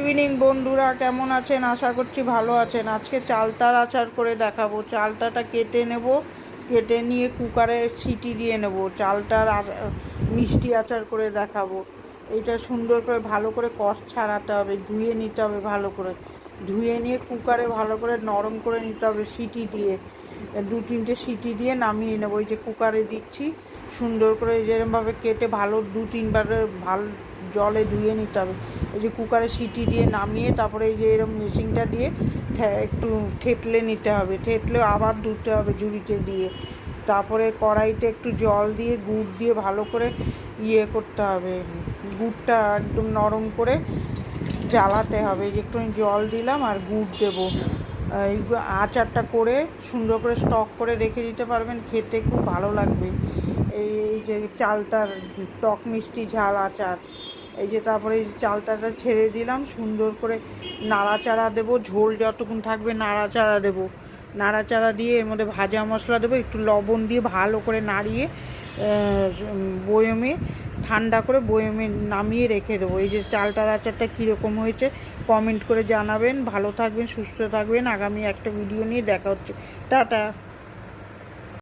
Evening বন্ধুরা। কেমন আছেন? আশা করছি ভালো আছেন। আজকে চালতার আচার করে দেখাবো। চালতাটা কেটে নেব। কেটে নিয়ে কুকারে সিটি দিয়ে নেব। চালটার মিষ্টি আচার করে দেখাবো। এটা সুন্দর করে ভালো করে কষ ছাড়াতে হবে, ধুয়ে নিতে হবে ভালো করে। ধুয়ে নিয়ে কুকারে ভালো করে নরম করে নিতে হবে সিটি দিয়ে। দু তিনটে সিটি দিয়ে নামিয়ে নেব। ওই যে কুকারে দিচ্ছি। সুন্দর করে যেরকমভাবে কেটে ভালো দু তিনবার ভালো জলে ধুয়ে নিতে হবে। এই যে কুকারে সিটি দিয়ে নামিয়ে তারপরে এই যে এরকম মেশিনটা দিয়ে একটু থেতলে নিতে হবে। থেতলে আবার ধুতে হবে ঝুড়িতে দিয়ে। তারপরে কড়াইতে একটু জল দিয়ে, গুড় দিয়ে ভালো করে ইয়ে করতে হবে। গুড়টা একদম নরম করে জ্বালাতে হবে। যে একটু জল দিলাম আর গুড় দেবো। এই আচারটা করে সুন্দর করে স্টক করে রেখে দিতে পারবেন। খেতে খুব ভালো লাগবে। এই যে চালতার টক মিষ্টি ঝাল আচার। এই যে তারপরে এই চালতাটা ছেড়ে দিলাম, সুন্দর করে নাড়াচাড়া দেবো, ঝোল যতক্ষণ থাকবে নাড়াচাড়া দেবো। নাড়াচাড়া দিয়ে এর মধ্যে ভাজা মশলা দেবো, একটু লবণ দিয়ে ভালো করে নাড়িয়ে বয়মে, ঠান্ডা করে বয়মে নামিয়ে রেখে দেবো। এই যে চালটার আচারটা কীরকম হয়েছে কমেন্ট করে জানাবেন। ভালো থাকবেন, সুস্থ থাকবেন। আগামী একটা ভিডিও নিয়ে দেখা হচ্ছে। টাটা।